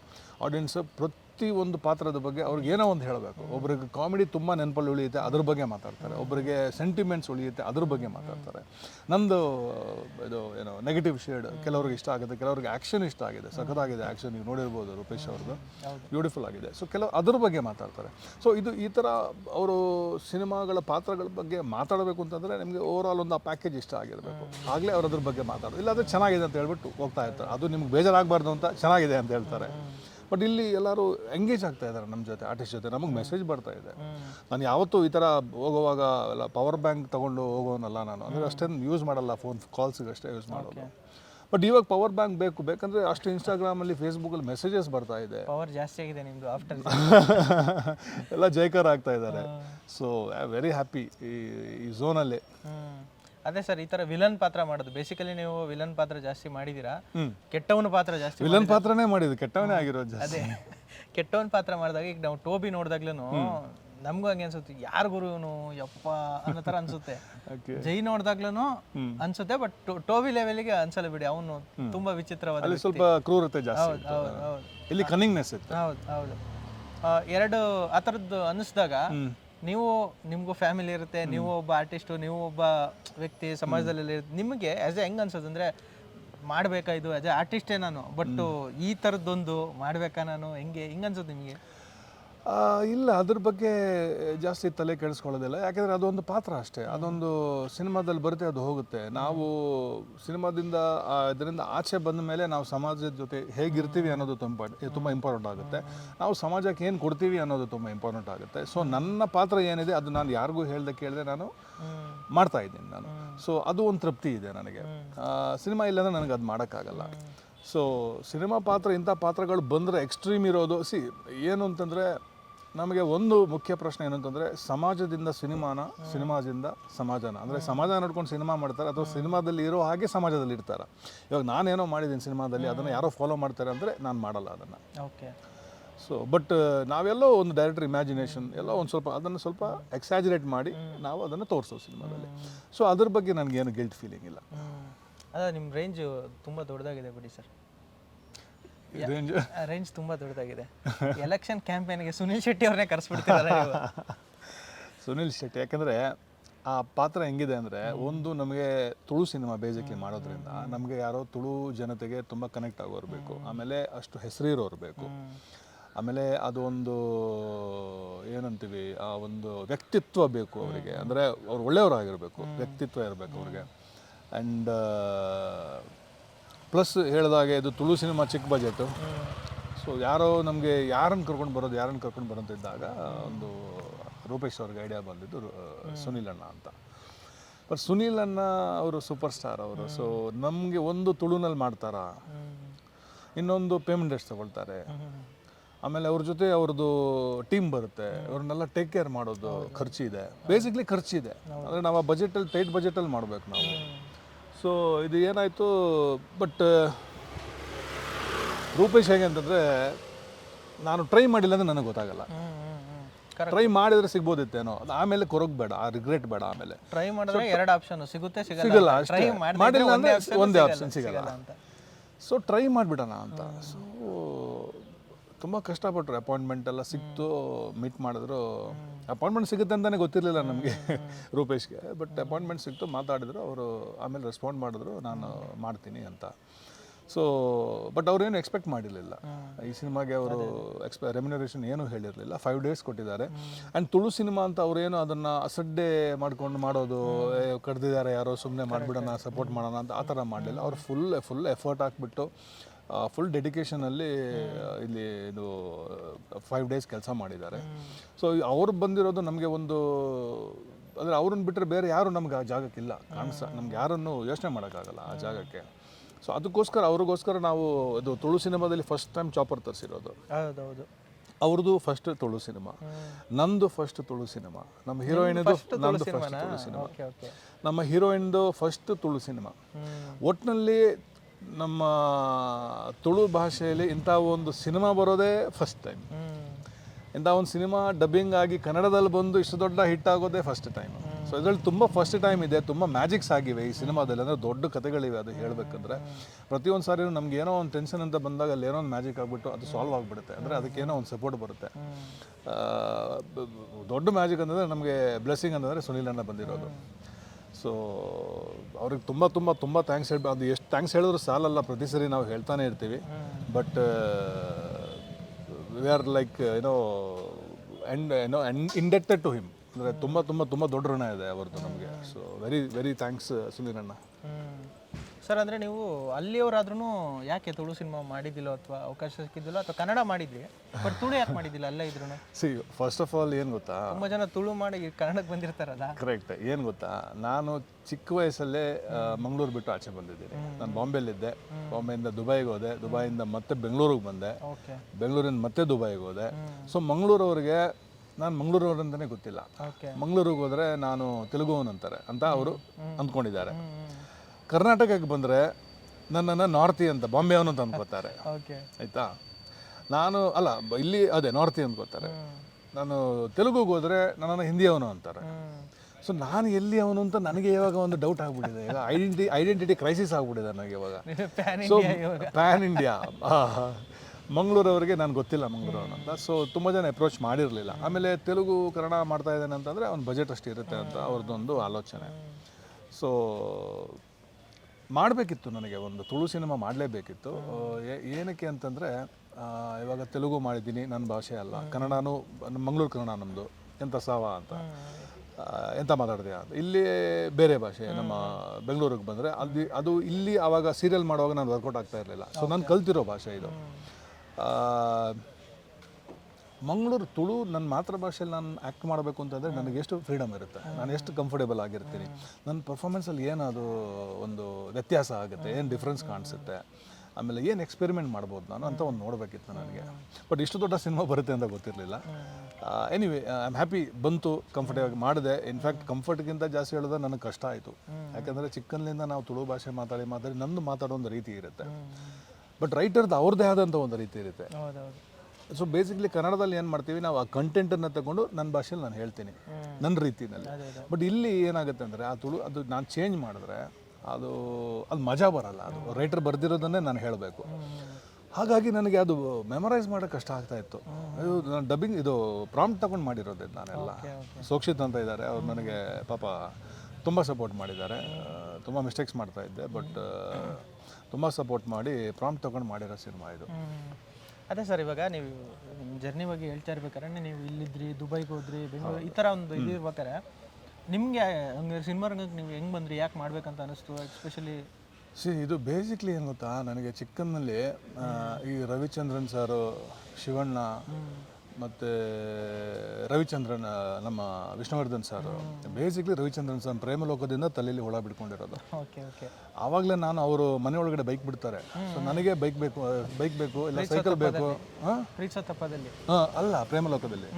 ಆಡಿಯನ್ಸ್ ಪ್ರತಿ ಪ್ರತಿ ಒಂದು ಪಾತ್ರದ ಬಗ್ಗೆ ಅವ್ರಿಗೆ ಏನೋ ಒಂದು ಹೇಳಬೇಕು. ಒಬ್ರಿಗೆ ಕಾಮಿಡಿ ತುಂಬ ನೆನಪಲ್ಲಿ ಉಳಿಯುತ್ತೆ ಅದ್ರ ಬಗ್ಗೆ ಮಾತಾಡ್ತಾರೆ. ಒಬ್ಬರಿಗೆ ಸೆಂಟಿಮೆಂಟ್ಸ್ ಉಳಿಯುತ್ತೆ ಅದ್ರ ಬಗ್ಗೆ ಮಾತಾಡ್ತಾರೆ. ನಂದು ಇದು ಏನೋ ನೆಗೆಟಿವ್ ಶೇಡ್ ಕೆಲವ್ರಿಗೆ ಇಷ್ಟ ಆಗುತ್ತೆ ಕೆಲವ್ರಿಗೆ ಆ್ಯಕ್ಷನ್ ಇಷ್ಟ ಆಗಿದೆ. ಸಖತ್ತಾಗಿದೆ ಆ್ಯಕ್ಷನ್ ನೀವು ನೋಡಿರ್ಬೋದು ರೂಪೇಶ್ ಅವ್ರದ್ದು. ಬ್ಯೂಟಿಫುಲ್ ಆಗಿದೆ. ಸೊ ಕೆಲವು ಅದ್ರ ಬಗ್ಗೆ ಮಾತಾಡ್ತಾರೆ. ಸೊ ಇದು ಈ ಥರ ಅವರು ಸಿನಿಮಾಗಳ ಪಾತ್ರಗಳ ಬಗ್ಗೆ ಮಾತಾಡಬೇಕು ಅಂತಂದರೆ ನಿಮಗೆ ಓವರ್ ಆಲ್ ಒಂದು ಆ ಪ್ಯಾಕೇಜ್ ಇಷ್ಟ ಆಗಿರಬೇಕು. ಆಗಲೇ ಅವ್ರು ಅದ್ರ ಬಗ್ಗೆ ಮಾತಾಡೋದು. ಇಲ್ಲಾಂದರೆ ಚೆನ್ನಾಗಿದೆ ಅಂತ ಹೇಳ್ಬಿಟ್ಟು ಹೋಗ್ತಾ ಇರ್ತಾರೆ. ಅದು ನಿಮ್ಗೆ ಬೇಜಾರಾಗಬಾರ್ದು ಅಂತ ಚೆನ್ನಾಗಿದೆ ಅಂತ ಹೇಳ್ತಾರೆ. ಬಟ್ ಇಲ್ಲಿ ಎಲ್ಲರೂ ಎಂಗೇಜ್ ಆಗ್ತಾ ಇದ್ದಾರೆ ನಮ್ಮ ಜೊತೆ ಆರ್ಟಿಸ್ಟ್ ಜೊತೆ. ನಮಗೆ ಮೆಸೇಜ್ ಬರ್ತಾ ಇದೆ. ನಾನು ಯಾವತ್ತೂ ಈ ಥರ ಹೋಗುವಾಗ ಎಲ್ಲ ಪವರ್ ಬ್ಯಾಂಕ್ ತೊಗೊಂಡು ಹೋಗೋನಲ್ಲ ನಾನು. ಅಂದರೆ ಅಷ್ಟೇನು ಯೂಸ್ ಮಾಡಲ್ಲ ಫೋನ್ ಕಾಲ್ಸಿಗೆ ಅಷ್ಟೇ ಯೂಸ್ ಮಾಡೋದು. ಬಟ್ ಇವಾಗ ಪವರ್ ಬ್ಯಾಂಕ್ ಬೇಕು. ಬೇಕಂದ್ರೆ ಅಷ್ಟು ಇನ್ಸ್ಟಾಗ್ರಾಮಲ್ಲಿ ಫೇಸ್ಬುಕ್ಕಲ್ಲಿ ಮೆಸೇಜಸ್ ಬರ್ತಾ ಇದೆ. ಪವರ್ ಜಾಸ್ತಿ ಆಗಿದೆ ನಿಮ್ದು ಆಫ್ಟರ್ ಎಲ್ಲ ಜೈಕರ್ ಆಗ್ತಾ ಇದ್ದಾರೆ. ಸೊ ಐ ವೆರಿ ಹ್ಯಾಪಿ ಈ ಈ ಝೋನಲ್ಲಿ ಅದೇ ಸರ್ ಈ ತರ ವಿಲನ್ ಪಾತ್ರ ಮಾಡೋದು. ಬೇಸಿಕಲಿ ನೀವು ವಿಲನ್ ಪಾತ್ರ ಜಾಸ್ತಿ ಮಾಡಿದೀರಾ? ಕೆಟ್ಟವನ ಪಾತ್ರ ಜಾಸ್ತಿ ವಿಲನ್ ಪಾತ್ರನೇ ಮಾಡಿದ್ದು ಕೆಟ್ಟವನೇ ಆಗಿರೋದು ಜಾಸ್ತಿ. ಅದೇ. ಕೆಟ್ಟವನ್ ಪಾತ್ರ ಮಾಡಿದಾಗ ಈಗ ನಾವು ಟೋಬಿ ನೋಡಿದಾಗ್ಲೂ ನಮ್ಗೂ ಹಂಗೆ ಅನ್ಸುತ್ತೆ. ಯಾರು ಗುರು ಇವನು ಯಪ್ಪ ಅನ್ನೋ ತರ ಅನ್ಸುತ್ತೆ. ಜೈ ನೋಡಿದಾಗ್ಲೂ ಅನ್ಸುತ್ತೆ ಬಟ್ ಟೋಬಿ ಲೆವೆಲ್ಗೆ ಅನ್ಸಲ್ಲ ಬಿಡಿ. ಅವನು ತುಂಬಾ ವಿಚಿತ್ರವಾದ ಸ್ವಲ್ಪ ಕ್ರೂರತೆ ಜಾಸ್ತಿ ಹೌದು ಹೌದು ಇಲ್ಲಿ ಕನ್ನಿಂಗ್ನೆಸ್ ಇತ್ತು. ಹೌದು ಹೌದು. ಆ, ಎರಡು ಆ ಥರದ್ದು ಅನ್ನಿಸ್ದಾಗ ನೀವು ನಿಮಗೂ ಫ್ಯಾಮಿಲಿ ಇರುತ್ತೆ ನೀವು ಒಬ್ಬ ಆರ್ಟಿಸ್ಟು ನೀವು ಒಬ್ಬ ವ್ಯಕ್ತಿ ಸಮಾಜದಲ್ಲಿ ನಿಮಗೆ ಆಸ್ ಎ ಹೆಂಗ್ ಅನ್ಸೋದು ಅಂದರೆ ಮಾಡಬೇಕಾ ಇದು? ಆಸ್ ಎ ಆರ್ಟಿಸ್ಟೇ ನಾನು ಬಟ್ ಈ ಥರದ್ದೊಂದು ಮಾಡಬೇಕಾ ನಾನು? ಹೆಂಗೆ ಹಿಂಗೆ ಅನ್ಸೋದು ನಿಮಗೆ? ಇಲ್ಲ, ಅದ್ರ ಬಗ್ಗೆ ಜಾಸ್ತಿ ತಲೆ ಕೆಡಿಸ್ಕೊಳ್ಳೋದಿಲ್ಲ. ಯಾಕೆಂದರೆ ಅದೊಂದು ಪಾತ್ರ ಅಷ್ಟೇ. ಅದೊಂದು ಸಿನಿಮಾದಲ್ಲಿ ಬರುತ್ತೆ, ಅದು ಹೋಗುತ್ತೆ. ನಾವು ಸಿನಿಮಾದಿಂದ ಇದರಿಂದ ಆಚೆ ಬಂದ ಮೇಲೆ ನಾವು ಸಮಾಜದ ಜೊತೆ ಹೇಗಿರ್ತೀವಿ ಅನ್ನೋದು ತುಂಬ ತುಂಬ ಇಂಪಾರ್ಟೆಂಟ್ ಆಗುತ್ತೆ. ನಾವು ಸಮಾಜಕ್ಕೆ ಏನು ಕೊಡ್ತೀವಿ ಅನ್ನೋದು ತುಂಬ ಇಂಪಾರ್ಟೆಂಟ್ ಆಗುತ್ತೆ. ಸೊ ನನ್ನ ಪಾತ್ರ ಏನಿದೆ, ಅದು ನಾನು ಯಾರಿಗೂ ಹೇಳ್ದೆ ಕೇಳಿದೆ ನಾನು ಮಾಡ್ತಾ ಇದ್ದೀನಿ ನಾನು. ಸೊ ಅದು ಒಂದು ತೃಪ್ತಿ ಇದೆ ನನಗೆ. ಸಿನಿಮಾ ಇಲ್ಲಾಂದ್ರೆ ನನಗೆ ಅದು ಮಾಡೋಕ್ಕಾಗಲ್ಲ. ಸೊ ಸಿನಿಮಾ ಪಾತ್ರ ಇಂಥ ಪಾತ್ರಗಳು ಬಂದರೆ ಎಕ್ಸ್ಟ್ರೀಮ್ ಇರೋದು. ಸಿ ಏನು ಅಂತಂದರೆ ನಮಗೆ ಒಂದು ಮುಖ್ಯ ಪ್ರಶ್ನೆ ಏನು ಅಂತಂದರೆ ಸಮಾಜದಿಂದ ಸಿನಿಮಾನ ಸಿನಿಮಾದಿಂದ ಸಮಾಜನ. ಅಂದರೆ ಸಮಾಜ ನೋಡ್ಕೊಂಡು ಸಿನಿಮಾ ಮಾಡ್ತಾರೆ ಅಥವಾ ಸಿನಿಮಾದಲ್ಲಿ ಇರೋ ಹಾಗೆ ಸಮಾಜದಲ್ಲಿ ಇರ್ತಾರೆ ಇವಾಗ ನಾನೇನೋ ಮಾಡಿದ್ದೀನಿ ಸಿನಿಮಾದಲ್ಲಿ ಅದನ್ನು ಯಾರೋ ಫಾಲೋ ಮಾಡ್ತಾರೆ ಅಂದರೆ ನಾನು ಮಾಡಲ್ಲ ಅದನ್ನು. ಓಕೆ. ಸೊ ಬಟ್ ನಾವೆಲ್ಲೋ ಒಂದು ಡೈರೆಕ್ಟರ್ ಇಮ್ಯಾಜಿನೇಷನ್ ಎಲ್ಲ ಒಂದು ಸ್ವಲ್ಪ ಅದನ್ನು ಸ್ವಲ್ಪ ಎಕ್ಸಾಜರೇಟ್ ಮಾಡಿ ನಾವು ಅದನ್ನು ತೋರಿಸೋ ಸಿನಿಮಾದಲ್ಲಿ. ಸೊ ಅದ್ರ ಬಗ್ಗೆ ನನಗೇನು ಗಿಲ್ಟ್ ಫೀಲಿಂಗ್ ಇಲ್ಲ. ಅದ ನಿಮ್ಮ ರೇಂಜ್ ತುಂಬ ದೊಡ್ಡದಾಗಿದೆ ಬಿಡಿ ಸರ್. ರೇಂಜ್ ರೇಂಜ್ ತುಂಬ ದೊಡ್ಡದಾಗಿದೆ. ಎಲೆಕ್ಷನ್ ಕ್ಯಾಂಪೇನ್ಗೆ ಸುನಿಲ್ ಶೆಟ್ಟಿ ಅವ್ರನ್ನೇ ಕರೆಸ್ಬಿಡ್ತಿದ್ದಾರೆ. ಸುನಿಲ್ ಶೆಟ್ಟಿ ಯಾಕಂದರೆ ಆ ಪಾತ್ರ ಹೆಂಗಿದೆ ಅಂದರೆ ಒಂದು ನಮಗೆ ತುಳು ಸಿನಿಮಾ ಬೇಸಿಕ್ಲಿ ಮಾಡೋದ್ರಿಂದ ನಮಗೆ ಯಾರೋ ತುಳು ಜನತೆಗೆ ತುಂಬ ಕನೆಕ್ಟ್ ಆಗೋರು ಬೇಕು. ಆಮೇಲೆ ಅಷ್ಟು ಹೆಸರಿರೋರು ಬೇಕು. ಆಮೇಲೆ ಅದು ಒಂದು ಏನಂತೀವಿ ಆ ಒಂದು ವ್ಯಕ್ತಿತ್ವ ಬೇಕು ಅವರಿಗೆ. ಅಂದರೆ ಅವ್ರು ಒಳ್ಳೆಯವರಾಗಿರಬೇಕು. ವ್ಯಕ್ತಿತ್ವ ಇರಬೇಕು ಅವ್ರಿಗೆ. ಆ್ಯಂಡ್ ಪ್ಲಸ್ ಹೇಳಿದಾಗೆ ಇದು ತುಳು ಸಿನಿಮಾ ಚಿಕ್ಕ ಬಜೆಟು ಸೊ ಯಾರೋ ನಮಗೆ ಯಾರನ್ನು ಕರ್ಕೊಂಡು ಬರೋದು ಯಾರನ್ನು ಕರ್ಕೊಂಡು ಬರೋದು ಇದ್ದಾಗ ಒಂದು ರೂಪೇಶ್ ಅವ್ರಿಗೆ ಐಡಿಯಾ ಬಂದಿದ್ದು ಸುನೀಲ್ ಸುನಿಲ್ ಅಣ್ಣ ಅಂತ. ಬಟ್ ಸುನೀಲ್ ಅಣ್ಣ ಅವರು ಸೂಪರ್ ಸ್ಟಾರ್ ಅವರು. ಸೊ ನಮಗೆ ಒಂದು ತುಳುನಲ್ಲಿ ಮಾಡ್ತಾರಾ? ಇನ್ನೊಂದು ಪೇಮೆಂಟ್ ಎಷ್ಟು ತಗೊಳ್ತಾರೆ. ಆಮೇಲೆ ಅವ್ರ ಜೊತೆ ಅವ್ರದ್ದು ಟೀಮ್ ಬರುತ್ತೆ. ಅವ್ರನ್ನೆಲ್ಲ ಟೇಕ್ ಕೇರ್ ಮಾಡೋದು ಖರ್ಚಿದೆ. ಬೇಸಿಕ್ಲಿ ಖರ್ಚಿದೆ. ಅಂದರೆ ನಾವು ಆ ಬಜೆಟಲ್ಲಿ ಟೈಟ್ ಬಜೆಟಲ್ಲಿ ಮಾಡಬೇಕು ನಾವು. ಸೊ ಇದು ಏನಾಯಿತು? ಬಟ್ ರೂಪೇಶ್ ಹೇಗೆ ಅಂತಂದರೆ ನಾನು ಟ್ರೈ ಮಾಡಿಲ್ಲ ಅಂದರೆ ನನಗೆ ಗೊತ್ತಾಗಲ್ಲ. ಟ್ರೈ ಮಾಡಿದ್ರೆ ಸಿಗ್ಬೋದಿತ್ತೇನೋ? ಅದು ಆಮೇಲೆ ಕೊರಗ್ ಬೇಡ ಆ ರಿಗ್ರೆಟ್ ಬೇಡ ಆಮೇಲೆ. ಟ್ರೈ ಮಾಡಿದ್ರೆ ಎರಡು ಆಪ್ಷನ್ ಸಿಗುತ್ತೆ ಸಿಗಲ್ಲ ಸಿಗಲ್ಲ ಅಷ್ಟೇ. ಮಾಡಿಲ್ಲ ಮಾಡಿದ್ರೆ ಅಂದ್ರೆ ಒಂದೇ ಆಪ್ಷನ್ ಸಿಗಲ್ಲ. ಅಂತ. ಸೊ ಟ್ರೈ ಮಾಡಿಬಿಡೋಣ ಅಂತ. ಸೊ ತುಂಬ ಕಷ್ಟಪಟ್ಟರು ಅಪಾಯಿಂಟ್ಮೆಂಟ್ ಎಲ್ಲ ಸಿಕ್ತು ಮೀಟ್ ಮಾಡಿದ್ರು. ಅಪಾಯಿಂಟ್ಮೆಂಟ್ ಸಿಗುತ್ತೆ ಅಂತಲೇ ಗೊತ್ತಿರಲಿಲ್ಲ ನಮಗೆ ರೂಪೇಶ್ಗೆ. ಬಟ್ ಅಪಾಯಿಂಟ್ಮೆಂಟ್ ಸಿಕ್ತು ಮಾತಾಡಿದ್ರು ಅವರು ಆಮೇಲೆ ರೆಸ್ಪಾಂಡ್ ಮಾಡಿದ್ರು ನಾನು ಮಾಡ್ತೀನಿ ಅಂತ. ಸೊ ಬಟ್ ಅವ್ರೇನು ಎಕ್ಸ್ಪೆಕ್ಟ್ ಮಾಡಿರಲಿಲ್ಲ. ಈ ಸಿನಿಮಾಗೆ ಅವರು ಎಕ್ಸ್ಪೆ ರೆಮ್ಯುನರೇಷನ್ ಏನೂ ಹೇಳಿರಲಿಲ್ಲ. ಫೈವ್ ಡೇಸ್ ಕೊಟ್ಟಿದ್ದಾರೆ. ಆ್ಯಂಡ್ ತುಳು ಸಿನಿಮಾ ಅಂತ ಅವರೇನು ಅದನ್ನು ಅಸಡ್ಡೆ ಮಾಡ್ಕೊಂಡು ಮಾಡೋದು ಕರೆದಿದ್ದಾರೆ ಕಡ್ದಿದ್ದಾರೆ ಯಾರೋ ಸುಮ್ಮನೆ ಮಾಡಿಬಿಡೋಣ ಸಪೋರ್ಟ್ ಮಾಡೋಣ ಅಂತ ಆ ಥರ ಮಾಡಲಿಲ್ಲ. ಅವ್ರು ಫುಲ್ ಫುಲ್ ಎಫರ್ಟ್ ಹಾಕ್ಬಿಟ್ಟು ಫುಲ್ ಡೆಡಿಕೇಶನಲ್ಲಿ ಇಲ್ಲಿ ಇದು ಫೈವ್ ಡೇಸ್ ಕೆಲಸ ಮಾಡಿದ್ದಾರೆ. ಸೊ ಅವ್ರು ಬಂದಿರೋದು ನಮಗೆ ಒಂದು ಅಂದರೆ ಅವ್ರನ್ನ ಬಿಟ್ಟರೆ ಬೇರೆ ಯಾರು ನಮ್ಗೆ ಆ ಜಾಗಕ್ಕಿಲ್ಲ ಕಾಣಿಸ ನಮ್ಗೆ ಯಾರನ್ನು ಯೋಚನೆ ಮಾಡೋಕ್ಕಾಗಲ್ಲ ಆ ಜಾಗಕ್ಕೆ. ಸೊ ಅದಕ್ಕೋಸ್ಕರ ಅವ್ರಿಗೋಸ್ಕರ ನಾವು ಇದು ತುಳು ಸಿನಿಮಾದಲ್ಲಿ ಫಸ್ಟ್ ಟೈಮ್ ಚಾಪರ್ ತರಿಸಿರೋದು. ಹೌದೌದು. ಅವ್ರದ್ದು ಫಸ್ಟ್ ತುಳು ಸಿನಿಮಾ. ನಂದು ಫಸ್ಟ್ ತುಳು ಸಿನಿಮಾ. ನಮ್ಮ ಹೀರೋಯಿನ್ದು ನಂದು ಫಸ್ಟ್ ತುಳು ಸಿನಿಮಾ. ನಮ್ಮ ಹೀರೋಯಿನ್ದು ಫಸ್ಟ್ ತುಳು ಸಿನಿಮಾ. ಒಟ್ನಲ್ಲಿ ಒಟ್ಟಿನಲ್ಲಿ ನಮ್ಮ ತುಳು ಭಾಷೆಯಲ್ಲಿ ಇಂಥ ಒಂದು ಸಿನಿಮಾ ಬರೋದೇ ಫಸ್ಟ್ ಟೈಮ್ ಇಂಥ ಒಂದು ಸಿನಿಮಾ ಡಬ್ಬಿಂಗ್ ಆಗಿ ಕನ್ನಡದಲ್ಲಿ ಬಂದು ಇಷ್ಟು ದೊಡ್ಡ ಹಿಟ್ ಆಗೋದೇ ಫಸ್ಟ್ ಟೈಮ್ ಸೊ ಇದರಲ್ಲಿ ತುಂಬ ಫಸ್ಟ್ ಟೈಮ್ ಇದೆ, ತುಂಬ ಮ್ಯಾಜಿಕ್ಸ್ ಆಗಿವೆ ಈ ಸಿನಿಮಾದಲ್ಲಿ. ಅಂದರೆ ದೊಡ್ಡ ಕಥೆಗಳಿವೆ ಅದು ಹೇಳಬೇಕಂದ್ರೆ. ಪ್ರತಿಯೊಂದು ಸಾರಿ ನಮ್ಗೆ ಏನೋ ಒಂದು ಟೆನ್ಷನ್ ಅಂತ ಬಂದಾಗ ಅಲ್ಲಿ ಏನೋ ಒಂದು ಮ್ಯಾಜಿಕ್ ಆಗಿಬಿಟ್ಟು ಅದು ಸಾಲ್ವ್ ಆಗಿಬಿಡುತ್ತೆ. ಅಂದರೆ ಅದಕ್ಕೆ ಏನೋ ಒಂದು ಸಪೋರ್ಟ್ ಬರುತ್ತೆ. ದೊಡ್ಡ ಮ್ಯಾಜಿಕ್ ಅಂತಂದರೆ ನಮಗೆ ಬ್ಲೆಸ್ಸಿಂಗ್ ಅಂತಂದರೆ ಸುನೀಲ್ ಅಣ್ಣ ಬಂದಿರೋದು. ಸೊ ಅವ್ರಿಗೆ ತುಂಬ ತುಂಬ ತುಂಬ ಥ್ಯಾಂಕ್ಸ್ ಹೇಳಿ ಅದು ಎಷ್ಟು ಥ್ಯಾಂಕ್ಸ್ ಹೇಳಿದ್ರು ಸಾಲಲ್ಲ, ಪ್ರತಿ ಸರಿ ನಾವು ಹೇಳ್ತಾನೆ ಇರ್ತೀವಿ. ಬಟ್ ವಿ ಆರ್ ಲೈಕ್ ಏನೋ ಎಂಡ್ ಏನೋ ಇಂಡೆಕ್ಟೆಡ್ ಟು ಹಿಮ್ ಅಂದರೆ ತುಂಬ ತುಂಬ ತುಂಬ ದೊಡ್ಡ ಋಣ ಇದೆ ಅವ್ರದ್ದು ನಮಗೆ. ಸೊ ವೆರಿ ವೆರಿ ಥ್ಯಾಂಕ್ಸ್ ಸುನೀರಣ್ಣ ಅಣ್ಣ ಸರ್ ಅಂದರೆ ನೀವು ಅಲ್ಲಿಯವರಾದ್ರೂ ಯಾಕೆ ತುಳು ಸಿನಿಮಾ ಮಾಡಿದ್ದಿಲ್ಲ ಅಥವಾ ಅವಕಾಶ ಸಿಕ್ಕಿದ್ದಿಲ್ಲ? ಅಥವಾ ಕನ್ನಡ ಮಾಡಿದ್ರಿ? ಬಟ್ ತುಳು ಯಾಕೆ ಮಾಡಿದ್ದಿಲ್ಲ ಅಲ್ಲೇ ಇದ್ರು ಸಿ ಫಸ್ಟ್ ಆಫ್ ಆಲ್ ಏನು ಗೊತ್ತಾ? ತುಂಬ ಜನ ತುಳು ಮಾಡಿ ಕನ್ನಡಕ್ಕೆ ಬಂದಿರ್ತಾರಲ್ಲ? ಕರೆಕ್ಟ್ ಏನು ಗೊತ್ತಾ? ನಾನು ಚಿಕ್ಕ ವಯಸ್ಸಲ್ಲೇ ಮಂಗಳೂರು ಬಿಟ್ಟು ಆಚೆ ಬಂದಿದ್ದೀನಿ. ನಾನು ಬಾಂಬೆಲಿದ್ದೆ ಬಾಂಬೆಯಿಂದ ದುಬೈಗೆ ಹೋದೆ. ದುಬೈಯಿಂದ ಮತ್ತೆ ಬೆಂಗಳೂರಿಗೆ ಬಂದೆ. ಓಕೆ. ಬೆಂಗಳೂರಿಂದ ಮತ್ತೆ ದುಬೈಗೆ ಹೋದೆ. ಸೊ ಮಂಗಳೂರವ್ರಿಗೆ ನಾನು ಮಂಗಳೂರವ್ರಂತಲೇ ಗೊತ್ತಿಲ್ಲ. ಓಕೆ. ಮಂಗಳೂರಿಗೆ ಹೋದರೆ ನಾನು ತೆಲುಗುವನ್ ಅಂತಾರೆ ಅಂತ ಅವರು ಅಂದ್ಕೊಂಡಿದ್ದಾರೆ. ಕರ್ನಾಟಕಕ್ಕೆ ಬಂದರೆ ನನ್ನನ್ನು ನಾರ್ತಿ ಅಂತ ಬಾಂಬೆ ಅವನು ಅಂತ ಅಂದ್ಕೋತಾರೆ ಓಕೆ ಆಯಿತಾ? ನಾನು ಅಲ್ಲ ಇಲ್ಲಿ ಅದೇ ನಾರ್ತಿ ಅಂದ್ಕೋತಾರೆ ನಾನು ತೆಲುಗುಗೆ ಹೋದರೆ ನನ್ನನ್ನು ಹಿಂದಿಯವನು ಅಂತಾರೆ. ಸೊ ನಾನು ಎಲ್ಲಿ ಅವನು ಅಂತ ನನಗೆ ಇವಾಗ ಒಂದು ಡೌಟ್ ಆಗ್ಬಿಟ್ಟಿದೆ. ಈಗ ಐಡೆಂಟಿ ಐಡೆಂಟಿಟಿ ಕ್ರೈಸಿಸ್ ಆಗ್ಬಿಟ್ಟಿದೆ ನನಗೆ ಇವಾಗ. ಸೊ ಪ್ಯಾನ್ ಇಂಡಿಯಾ ಮಂಗಳೂರವರಿಗೆ ನಾನು ಗೊತ್ತಿಲ್ಲ ಮಂಗಳೂರವನು ಅಂತ. ಸೊ ತುಂಬ ಜನ ಅಪ್ರೋಚ್ ಮಾಡಿರಲಿಲ್ಲ. ಆಮೇಲೆ ತೆಲುಗು ಕನ್ನಡ ಮಾಡ್ತಾ ಇದ್ದಾನೆ ಅಂತಂದರೆ ಅವ್ನು ಬಜೆಟ್ ಅಷ್ಟು ಇರುತ್ತೆ ಅಂತ ಅವ್ರದ್ದೊಂದು ಆಲೋಚನೆ. ಸೊ ಮಾಡಬೇಕಿತ್ತು ನನಗೆ ಒಂದು ತುಳು ಸಿನಿಮಾ ಮಾಡಲೇಬೇಕಿತ್ತು. ಏನಕ್ಕೆ ಅಂತಂದರೆ ಇವಾಗ ತೆಲುಗು ಮಾಡಿದ್ದೀನಿ ನನ್ನ ಭಾಷೆ ಅಲ್ಲ. ಕನ್ನಡನೂ ನಮ್ಮ ಮಂಗಳೂರು ಕನ್ನಡ ನಮ್ಮದು ಎಂಥ ಸಾವ ಅಂತ. ಎಂಥ ಮಾತಾಡಿದೆ ಅಂತ. ಇಲ್ಲಿ ಬೇರೆ ಭಾಷೆ ನಮ್ಮ ಬೆಂಗಳೂರಿಗೆ ಬಂದರೆ ಅದು ಅದು ಇಲ್ಲಿ ಆವಾಗ ಸೀರಿಯಲ್ ಮಾಡುವಾಗ ನಾನು ವರ್ಕೌಟ್ ಆಗ್ತಾ ಇರಲಿಲ್ಲ. ಸೊ ನಾನು ಕಲ್ತಿರೋ ಭಾಷೆ ಇದು. ಮಂಗಳೂರು ತುಳು ನನ್ನ ಮಾತೃಭಾಷೆಯಲ್ಲಿ ನಾನು ಆ್ಯಕ್ಟ್ ಮಾಡಬೇಕು ಅಂತಂದರೆ ನನಗೆ ಎಷ್ಟು ಫ್ರೀಡಮ್ ಇರುತ್ತೆ. ನಾನು ಎಷ್ಟು ಕಂಫರ್ಟೇಬಲ್ ಆಗಿರ್ತೀನಿ. ನನ್ನ ಪರ್ಫಾರ್ಮೆನ್ಸಲ್ಲಿ ಏನದು ಒಂದು ವ್ಯತ್ಯಾಸ ಆಗುತ್ತೆ ಏನು ಡಿಫ್ರೆನ್ಸ್ ಕಾಣಿಸುತ್ತೆ ಆಮೇಲೆ ಏನು ಎಕ್ಸ್ಪೆರಿಮೆಂಟ್ ಮಾಡ್ಬೋದು ನಾನು ಅಂತ ಒಂದು ನೋಡಬೇಕಿತ್ತು ನನಗೆ. ಬಟ್ ಇಷ್ಟು ದೊಡ್ಡ ಸಿನಿಮಾ ಬರುತ್ತೆ ಅಂತ ಗೊತ್ತಿರಲಿಲ್ಲ. ಎನಿವೆ ಐ ಆಮ್ ಹ್ಯಾಪಿ ಬಂತು ಕಂಫರ್ಟೇಬಲ್ ಮಾಡಿದೆ. ಇನ್ಫ್ಯಾಕ್ಟ್ ಕಂಫರ್ಟ್ಗಿಂತ ಜಾಸ್ತಿ ಹೇಳಿದ್ರೆ ನನಗೆ ಕಷ್ಟ ಆಯಿತು. ಯಾಕಂದರೆ ಚಿಕ್ಕನ್ಲಿಂದ ನಾವು ತುಳು ಭಾಷೆ ಮಾತಾಡಿ ಮಾತಾಡಿ ನಂದು ಮಾತಾಡೋ ಒಂದು ರೀತಿ ಇರುತ್ತೆ. ಬಟ್ ರೈಟರ್ದು ಅವ್ರದ್ದೇ ಆದಂಥ ಒಂದು ರೀತಿ ಇರುತ್ತೆ. ಸೊ ಬೇಸಿಕ್ಲಿ ಕನ್ನಡದಲ್ಲಿ ಏನು ಮಾಡ್ತೀವಿ? ನಾವು ಆ ಕಂಟೆಂಟನ್ನು ತಗೊಂಡು ನನ್ನ ಭಾಷೆಯಲ್ಲಿ ನಾನು ಹೇಳ್ತೀನಿ. ನನ್ನ ರೀತಿನಲ್ಲಿ. ಬಟ್ ಇಲ್ಲಿ ಏನಾಗುತ್ತೆ ಅಂದರೆ ಆ ತುಳು ಅದು ನಾನು ಚೇಂಜ್ ಮಾಡಿದ್ರೆ ಅದು ಅದು ಮಜಾ ಬರಲ್ಲ. ಅದು ರೈಟರ್ ಬರೆದಿರೋದನ್ನೇ ನಾನು ಹೇಳಬೇಕು. ಹಾಗಾಗಿ ನನಗೆ ಅದು ಮೆಮರೈಸ್ ಮಾಡೋಕೆ ಕಷ್ಟ ಆಗ್ತಾ ಇತ್ತು. ಇದು ನಾನು ಡಬ್ಬಿಂಗ್ ಇದು ಪ್ರಾಂಪ್ಟ್ ತಗೊಂಡು ಮಾಡಿರೋದು ನಾನೆಲ್ಲ. ಸೋಕ್ಷಿತ್ ಅಂತ ಇದ್ದಾರೆ ಅವ್ರು ನನಗೆ ಪಾಪ ತುಂಬ ಸಪೋರ್ಟ್ ಮಾಡಿದ್ದಾರೆ. ತುಂಬ ಮಿಸ್ಟೇಕ್ಸ್ ಮಾಡ್ತಾ ಇದ್ದೆ ಬಟ್ ತುಂಬ ಸಪೋರ್ಟ್ ಮಾಡಿ ಪ್ರಾಂಪ್ಟ್ ತಗೊಂಡು ಮಾಡಿರೋ ಸಿನಿಮಾ ಇದು. ಅದೇ ಸರ್ ಇವಾಗ ನೀವು ಜರ್ನಿ ಬಗ್ಗೆ ಹೇಳ್ತಾ ಇರ್ಬೇಕಾರೆ ನೀವು ಇಲ್ಲಿದ್ರಿ ದುಬೈಗೆ ಹೋದ್ರಿ ಬೆಂಗಳೂರು ಈ ಥರ ಒಂದು ಇದು ಇರ್ಬೇಕಾರೆ ನಿಮಗೆ ಹಂಗೆ ಸಿನಿಮಾ ರಂಗಕ್ಕೆ ನೀವು ಹೆಂಗೆ ಬಂದ್ರಿ ಯಾಕೆ ಮಾಡ್ಬೇಕಂತ ಅನಿಸ್ತು ಎಸ್ಪೆಷಲಿ ಸಿ ಇದು ಬೇಸಿಕ್ಲಿ ಏನು ಗೊತ್ತಾ? ನನಗೆ ಚಿಕ್ಕಂದಲ್ಲಿ ಈ ರವಿಚಂದ್ರನ್ ಸಾರು ಶಿವಣ್ಣ ಮತ್ತು ರವಿಚಂದ್ರನ್ ನಮ್ಮ Vishnuvardhan sir. Basically Ravichandran sir ಪ್ರೇಮಲೋಕದಿಂದ ತಲೆಯಲ್ಲಿ ಹುಳ ಬಿಡ್ಕೊಂಡಿರೋದು ಆವಾಗಲೇ ನಾನು ಅವರು ಮನೆ ಒಳಗಡೆ ಬೈಕ್ ಬಿಡ್ತಾರೆ. ಸೊ ನನಗೆ ಬೈಕ್ ಬೇಕು ಬೈಕ್ ಬೇಕು ಇಲ್ಲ ಸೈಕಲ್ ಬೇಕು. ಹಾಂ? ಅಲ್ಲ ಪ್ರೇಮಲೋಕದಲ್ಲಿ.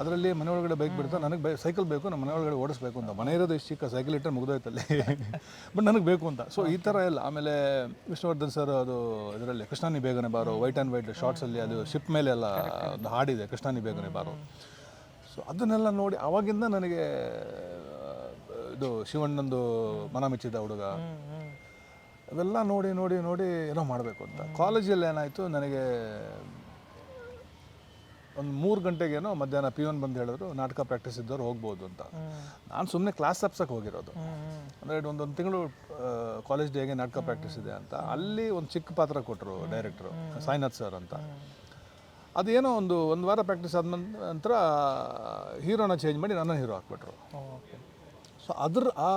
ಅದರಲ್ಲಿ ಮನೆ ಒಳಗಡೆ ಬೈಕ್ ಬಿಡ್ತಾ ನನಗೆ ಬೈ ಸೈಕಲ್ ಬೇಕು ನಮ್ಮ ಮನೆ ಒಳಗಡೆ ಓಡಿಸ್ಬೇಕು ಅಂತ. ಮನೆ ಇರೋದು ಇಷ್ಟು ಚಿಕ್ಕ ಸೈಕಲ್ ಇಟ್ಟರೆ ಮುಗಿದೋಯ್ತಲ್ಲಿ. ಬಟ್ ನನಗೆ ಬೇಕು ಅಂತ. ಸೊ ಈ ಥರ ಎಲ್ಲ. ಆಮೇಲೆ ವಿಷ್ಣುವರ್ಧನ್ ಸರ್ ಅದು ಇದರಲ್ಲಿ ಕೃಷ್ಣಾನಿ ಬೇಗನೆ ಬಾರೋ ವೈಟ್ ಆ್ಯಂಡ್ ವೈಟ್ ಶಾರ್ಟ್ಸಲ್ಲಿ ಅದು ಶಿಪ್ ಮೇಲೆ ಎಲ್ಲ ಒಂದು ಹಾಡಿದೆ ಕೃಷ್ಣಾನಿ ಬೇಗನೆ ಬಾರೋ. ಸೊ ಅದನ್ನೆಲ್ಲ ನೋಡಿ ಆವಾಗಿಂದ ನನಗೆ ಇದು ಶಿವಣ್ಣಂದು ಮನ ಮೆಚ್ಚಿದ ಹುಡುಗ ಅವೆಲ್ಲ ನೋಡಿ ನೋಡಿ ನೋಡಿ ಏನೋ ಮಾಡಬೇಕು ಅಂತ. ಕಾಲೇಜಲ್ಲಿ ಏನಾಯಿತು ನನಗೆ ಒಂದು ಮೂರು ಗಂಟೆಗೇನೋ ಮಧ್ಯಾಹ್ನ ಪಿ ಒನ್ ಬಂದು ಹೇಳಿದ್ರು ನಾಟಕ ಪ್ರಾಕ್ಟೀಸ್ ಇದ್ದವ್ರು ಹೋಗ್ಬೋದು ಅಂತ. ನಾನು ಸುಮ್ಮನೆ ಕ್ಲಾಸ್ ತಪ್ಸಕ್ಕೆ ಹೋಗಿರೋದು. ಅಂದರೆ ಒಂದೊಂದು ತಿಂಗಳು ಕಾಲೇಜ್ ಡೇಗೆ ನಾಟಕ ಪ್ರಾಕ್ಟೀಸ್ ಇದೆ ಅಂತ. ಅಲ್ಲಿ ಒಂದು ಚಿಕ್ಕ ಪಾತ್ರ ಕೊಟ್ಟರು ಡೈರೆಕ್ಟ್ರು ಸಾಯಿನಾಥ್ ಸರ್ ಅಂತ. ಅದೇನೋ ಒಂದು ಒಂದು ವಾರ ಪ್ರಾಕ್ಟೀಸ್ ಆದ ನಂತರ ಹೀರೋನ ಚೇಂಜ್ ಮಾಡಿ ನನ್ನ ಹೀರೋ ಹಾಕ್ಬಿಟ್ರು. ಸೊ ಅದ್ರ ಆ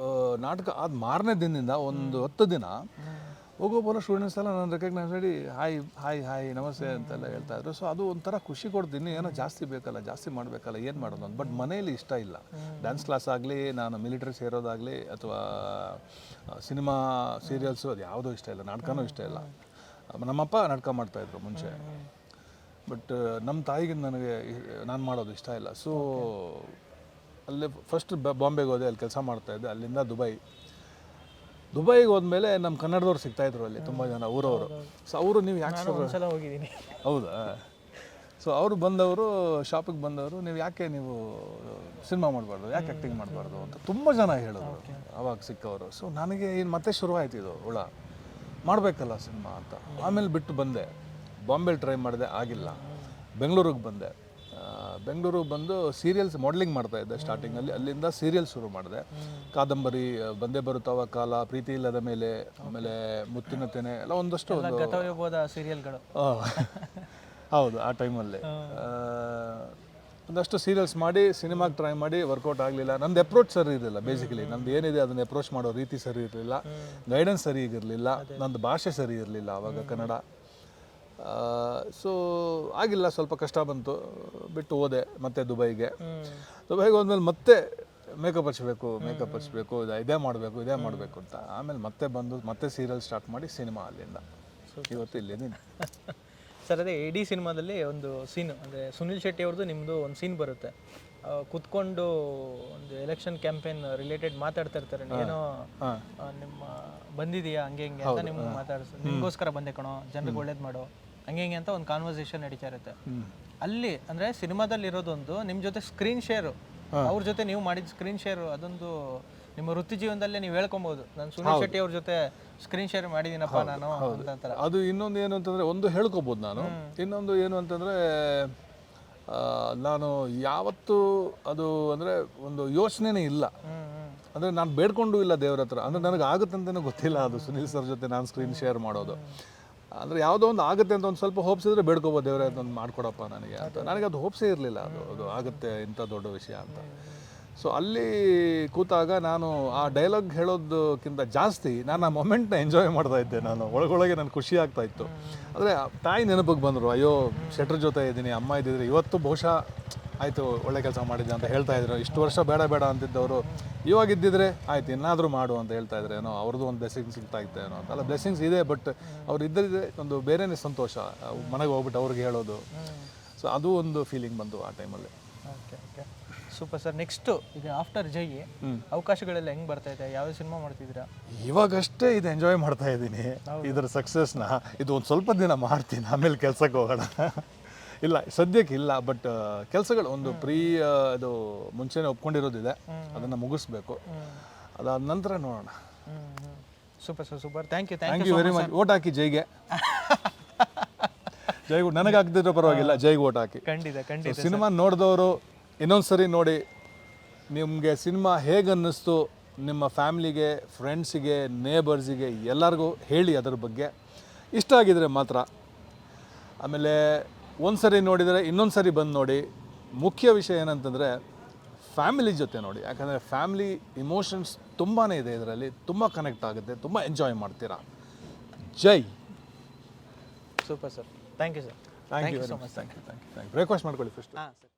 ಆ, ನಾಟಕ ಆದ ಮಾರನೇ ದಿನದಿಂದ ಒಂದು ಹತ್ತು ದಿನ ಹೋಗೋ ಬರೋ ಸ್ಟೂಡೆಂಟ್ಸ್ ಎಲ್ಲ ನಾನು ರೆಕಗ್ನೈಸ್ ಮಾಡಿ ಹಾಯ್ ಹಾಯ್ ಹಾಯ್ ನಮಸ್ತೆ ಅಂತೆಲ್ಲ ಹೇಳ್ತಾ ಇದ್ರು. ಸೊ ಅದು ಒಂಥರ ಖುಷಿ ಕೊಡ್ತೀನಿ ಏನೋ ಜಾಸ್ತಿ ಬೇಕಲ್ಲ ಜಾಸ್ತಿ ಮಾಡಬೇಕಲ್ಲ ಏನು ಮಾಡೋದು ಅಂತ. ಬಟ್ ಮನೆಯಲ್ಲಿ ಇಷ್ಟ ಇಲ್ಲ. ಡ್ಯಾನ್ಸ್ ಕ್ಲಾಸ್ ಆಗಲಿ ನಾನು ಮಿಲಿಟ್ರಿ ಸೇರೋದಾಗಲಿ ಅಥವಾ ಸಿನಿಮಾ ಸೀರಿಯಲ್ಸು ಅದು ಯಾವುದೂ ಇಷ್ಟ ಇಲ್ಲ ನಾಟಕನೂ ಇಷ್ಟ ಇಲ್ಲ. ನಮ್ಮಪ್ಪ ನಾಟಕ ಮಾಡ್ತಾಯಿದ್ರು ಮುಂಚೆ. ಬಟ್ ನಮ್ಮ ತಾಯಿಗೆ ನನಗೆ ನಾನು ಮಾಡೋದು ಇಷ್ಟ ಇಲ್ಲ. ಸೊ ಅಲ್ಲಿ ಫಸ್ಟ್ ಬಾಂಬೆಗೆ ಹೋದೆ ಅಲ್ಲಿ ಕೆಲಸ ಮಾಡ್ತಾಯಿದ್ದೆ ಅಲ್ಲಿಂದ ದುಬೈ ದುಬೈಗೆ ಹೋದ್ಮೇಲೆ ನಮ್ಮ ಕನ್ನಡದವ್ರು ಸಿಗ್ತಾಯಿದ್ರು ಅಲ್ಲಿ ತುಂಬ ಜನ ಊರವರು. ಸೊ ಅವರು ನೀವು ಯಾಕೆ ಸಲ ಹೋಗಿದ್ದೀನಿ. ಹೌದಾ? ಸೊ ಅವರು ಬಂದವರು ಶಾಪಿಗೆ ಬಂದವರು ನೀವು ಯಾಕೆ ನೀವು ಸಿನಿಮಾ ಮಾಡಬಾರ್ದು ಯಾಕೆ ಆ್ಯಕ್ಟಿಂಗ್ ಮಾಡಬಾರ್ದು ಅಂತ ತುಂಬ ಜನ ಹೇಳಿದ್ರು ಅವಾಗ ಸಿಕ್ಕವರು. ಸೊ ನನಗೆ ಏನು ಮತ್ತೆ ಶುರುವಾಯಿತು ಇದು ಹುಳ? ಮಾಡಬೇಕಲ್ಲ ಸಿನಿಮಾ ಅಂತ. ಆಮೇಲೆ ಬಿಟ್ಟು ಬಂದೆ. ಬಾಂಬೆಲಿ ಟ್ರೈ ಮಾಡಿದೆ ಆಗಿಲ್ಲ. ಬೆಂಗಳೂರಿಗೆ ಬಂದೆ. ಬೆಂಗಳೂರಿಗೆ ಬಂದು ಸೀರಿಯಲ್ಸ್ ಮಾಡೆಲಿಂಗ್ ಮಾಡ್ತಾ ಇದ್ದೆ ಸ್ಟಾರ್ಟಿಂಗಲ್ಲಿ ಅಲ್ಲಿಂದ ಸೀರಿಯಲ್ ಶುರು ಮಾಡಿದೆ. ಕಾದಂಬರಿ ಬಂದೇ ಬರುತ್ತವ ಕಾಲ ಪ್ರೀತಿ ಇಲ್ಲದ ಮೇಲೆ ಆಮೇಲೆ ಮುತ್ತಿನ ತೆನೆ ಎಲ್ಲ ಒಂದಷ್ಟು ಸೀರಿಯಲ್ಗಳು ಹೌದು ಆ ಟೈಮಲ್ಲಿ ಒಂದಷ್ಟು ಸೀರಿಯಲ್ಸ್ ಮಾಡಿ ಸಿನಿಮಾಗೆ ಟ್ರೈ ಮಾಡಿ ವರ್ಕೌಟ್ ಆಗಲಿಲ್ಲ. ನಂದು ಅಪ್ರೋಚ್ ಸರಿ ಇರಲಿಲ್ಲ ಬೇಸಿಕಲಿ ನಂದು ಏನಿದೆ ಅದನ್ನ ಅಪ್ರೋಚ್ ಮಾಡೋ ರೀತಿ ಸರಿ ಇರಲಿಲ್ಲ. ಗೈಡೆನ್ಸ್ ಸರಿ ಇರಲಿಲ್ಲ. ನಂದು ಭಾಷೆ ಸರಿ ಇರಲಿಲ್ಲ ಆವಾಗ ಕನ್ನಡ. ಸೊ ಆಗಿಲ್ಲ ಸ್ವಲ್ಪ ಕಷ್ಟ ಬಂತು. ಬಿಟ್ಟು ಹೋದೆ ಮತ್ತೆ ದುಬೈಗೆ. ದುಬೈಗೆ ಹೋದ್ಮೇಲೆ ಮತ್ತೆ ಮೇಕಪ್ ಹಚ್ಚಬೇಕು ಮೇಕಪ್ ಹಚ್ಚಬೇಕು ಇದೇ ಮಾಡಬೇಕು ಇದೇ ಮಾಡಬೇಕು ಅಂತ. ಆಮೇಲೆ ಮತ್ತೆ ಬಂದು ಮತ್ತೆ ಸೀರಿಯಲ್ ಸ್ಟಾರ್ಟ್ ಮಾಡಿ ಸಿನಿಮಾ ಅಲ್ಲಿಂದ. ಇವತ್ತು ಇಲ್ಲಿದ್ದೀನಿ ಸರ್ ಅದೇ ಇಡೀ ಸಿನಿಮಾದಲ್ಲಿ ಒಂದು ಸೀನ್ ಅಂದರೆ ಸುನಿಲ್ ಶೆಟ್ಟಿ ಅವ್ರದ್ದು ನಿಮ್ಮದು ಒಂದು ಸೀನ್ ಬರುತ್ತೆ. ಕುತ್ಕೊಂಡು ಒಂದು ಎಲೆಕ್ಷನ್ ಕ್ಯಾಂಪೇನ್ ರಿಲೇಟೆಡ್ ಮಾತಾಡ್ತಾ ಇರ್ತಾರೆ. ಏನೋ ನಿಮ್ಮ ಬಂದಿದೆಯಾ ಹಂಗೆ ಹಿಂಗೆ ಅಂತ ನಿಮ್ಗೆ ಮಾತಾಡ್ಸ ನಿಮಗೋಸ್ಕರ ಬಂದೆ ಕಣೋ ಜನರಿಗೆ ಒಳ್ಳೇದು ಮಾಡೋ. ಹಂಗೆ ಹಿಂಗೆ ಅಂತ ಒಂದು ಕಾನ್ವರ್ಸೇಷನ್ ನಡೀತಾ ಇರುತ್ತೆ. ಅಲ್ಲಿ ಅಂದರೆ ಸಿನಿಮಾದಲ್ಲಿ ಇರೋದೊಂದು ನಿಮ್ಮ ಜೊತೆ ಸ್ಕ್ರೀನ್ ಶೇರು ಅವ್ರ ಜೊತೆ ನೀವು ಮಾಡಿದ ಸ್ಕ್ರೀನ್ ಶೇರ್ ಅದೊಂದು ನಿಮ್ಮ ವೃತ್ತಿ ಜೀವನದಲ್ಲೇ ನೀವು ಹೇಳ್ಕೊಬಹುದು ನಾನು ಸುನೀಲ್ ಶೆಟ್ಟಿ ಅವ್ರ ಜೊತೆ ಸ್ಕ್ರೀನ್ ಶೇರ್ ಮಾಡಿದ್ದೀನಪ್ಪ ನಾನು ಅದು ಇನ್ನೊಂದು ಏನು ಅಂತಂದ್ರೆ ಒಂದು ಹೇಳ್ಕೊಬೋದು ನಾನು. ಇನ್ನೊಂದು ಏನು ಅಂತಂದ್ರೆ ನಾನು ಯಾವತ್ತು ಅದು ಅಂದ್ರೆ ಒಂದು ಯೋಚನೆನೇ ಇಲ್ಲ. ಅಂದ್ರೆ ನಾನು ಬೇಡ್ಕೊಂಡು ಇಲ್ಲ ದೇವ್ರ ಹತ್ರ. ಅಂದ್ರೆ ನನಗೆ ಆಗುತ್ತೆ ಅಂತಲೇ ಗೊತ್ತಿಲ್ಲ ಅದು ಸುನೀಲ್ ಸರ್ ಜೊತೆ ನಾನು ಸ್ಕ್ರೀನ್ ಶೇರ್ ಮಾಡೋದು. ಅಂದ್ರೆ ಯಾವುದೋ ಒಂದು ಆಗುತ್ತೆ ಅಂತ ಒಂದು ಸ್ವಲ್ಪ ಹೋಪ್ಸ್ ಇದ್ರೆ ಬೇಡ್ಕೋಬೋದು ದೇವ್ರೆ ಅದೊಂದು ಮಾಡ್ಕೊಡಪ್ಪ ನನಗೆ ಅಂತ. ನನಗೆ ಅದು ಹೋಪ್ಸೇ ಇರಲಿಲ್ಲ ಅದು ಅದು ಆಗುತ್ತೆ, ಇಂಥ ದೊಡ್ಡ ವಿಷಯ ಅಂತ. ಸೊ ಅಲ್ಲಿ ಕೂತಾಗ ನಾನು ಆ ಡೈಲಾಗ್ ಹೇಳೋದಕ್ಕಿಂತ ಜಾಸ್ತಿ ನಾನು ಆ ಮೊಮೆಂಟ್ನ ಎಂಜಾಯ್ ಮಾಡ್ತಾ ಇದ್ದೆ ನಾನು. ಒಳಗೊಳಗೆ ನನಗೆ ಖುಷಿ ಆಗ್ತಾ ಇತ್ತು. ಆದರೆ ತಾಯಿ ನೆನಪಿಗೆ ಬಂದರು, ಅಯ್ಯೋ, ಶೆಟ್ರ್ ಜೊತೆ ಇದ್ದೀನಿ, ಅಮ್ಮ ಇದ್ದಿದ್ರೆ ಇವತ್ತು ಬಹುಶಃ ಆಯಿತು ಒಳ್ಳೆ ಕೆಲಸ ಮಾಡಿದ್ದೆ ಅಂತ ಹೇಳ್ತಾ ಇದ್ರು. ಇಷ್ಟು ವರ್ಷ ಬೇಡ ಬೇಡ ಅಂತಿದ್ದವರು ಇವಾಗ ಇದ್ದಿದ್ರೆ ಆಯ್ತು ಇನ್ನಾದರೂ ಮಾಡು ಅಂತ ಹೇಳ್ತಾ ಇದ್ರೆ. ಏನೋ ಅವ್ರದ್ದು ಒಂದು ಬ್ಲೆಸ್ಸಿಂಗ್ ಸಿಗ್ತಾ ಇತ್ತು ಏನೋ ಅಂತ. ಅಲ್ಲ ಬ್ಲೆಸ್ಸಿಂಗ್ಸ್ ಇದೆ ಬಟ್ ಅವ್ರು ಇದ್ದಿದ್ರೆ ಒಂದು ಬೇರೆನೇ ಸಂತೋಷ. ಮನೆಗೆ ಹೋಗ್ಬಿಟ್ಟು ಅವ್ರಿಗೆ ಹೇಳೋದು. ಸೊ ಅದು ಒಂದು ಫೀಲಿಂಗ್ ಬಂತು ಆ ಟೈಮಲ್ಲಿ okay okay super sir next ಈಗ ಆಫ್ಟರ್ ಜೈ ಅವಕಾಶಗಳೆಲ್ಲ ಹೆಂಗೆ ಬರ್ತಾ ಇದೆ? ಯಾವ ಸಿನಿಮಾ ಮಾಡ್ತಿದ್ದೀರಾ? ಇವಾಗಷ್ಟೇ ಇದು ಎಂಜಾಯ್ ಮಾಡ್ತಾ ಇದ್ದೀನಿ ಇದರ ಸಕ್ಸಸ್ನ ಇದು ಒಂದು ಸ್ವಲ್ಪ ದಿನ ಮಾಡ್ತೀನಿ ಆಮೇಲೆ ಕೆಲ್ಸಕ್ಕೆ ಹೋಗೋಣ. ಇಲ್ಲ ಸದ್ಯಕ್ಕೆ ಇಲ್ಲ ಬಟ್ ಕೆಲಸಗಳು ಒಂದು ಪ್ರೀ ಇದು ಮುಂಚೆನೆ ಒಪ್ಕೊಂಡಿರೋದಿದೆ. ಅದನ್ನು ಮುಗಿಸ್ಬೇಕು. ಅದಾದ ನಂತರ ನೋಡೋಣ. Super sir super. Thank you thank you very much vote ಹಾಕಿ ಜೈಗೆ. ಜೈಗು ನನಗೆ ಆಗದಿದ್ರೆ ಪರವಾಗಿಲ್ಲ ಜೈಗೆ ಓಟ್ ಹಾಕಿ. ಖಂಡಿತ ಖಂಡಿತ ಸಿನಿಮಾ ನೋಡಿದವರು ಇನ್ನೊಂದು ಸರಿ ನೋಡಿ ನಿಮಗೆ ಸಿನಿಮಾ ಹೇಗೆ ಅನ್ನಿಸ್ತು ನಿಮ್ಮ ಫ್ಯಾಮಿಲಿಗೆ ಫ್ರೆಂಡ್ಸಿಗೆ ನೇಬರ್ಸಿಗೆ ಎಲ್ಲರಿಗೂ ಹೇಳಿ ಅದರ ಬಗ್ಗೆ. ಇಷ್ಟ ಆಗಿದರೆ ಮಾತ್ರ. ಆಮೇಲೆ ಒಂದು ಸರಿ ನೋಡಿದರೆ ಇನ್ನೊಂದು ಸರಿ ಬಂದು ನೋಡಿ. ಮುಖ್ಯ ವಿಷಯ ಏನಂತಂದರೆ ಫ್ಯಾಮಿಲಿ ಜೊತೆ ನೋಡಿ. ಯಾಕಂದರೆ ಫ್ಯಾಮಿಲಿ ಇಮೋಷನ್ಸ್ ತುಂಬಾ ಇದೆ ಇದರಲ್ಲಿ. ತುಂಬ ಕನೆಕ್ಟ್ ಆಗುತ್ತೆ. ತುಂಬ ಎಂಜಾಯ್ ಮಾಡ್ತೀರಾ. Jai. Super sir. Thank you sir thank you very much thank you thank you thank you ಮಾಡ್ಕೊಳ್ಳಿ ಫಸ್ಟ್ ಹಾಂ ಸರ್.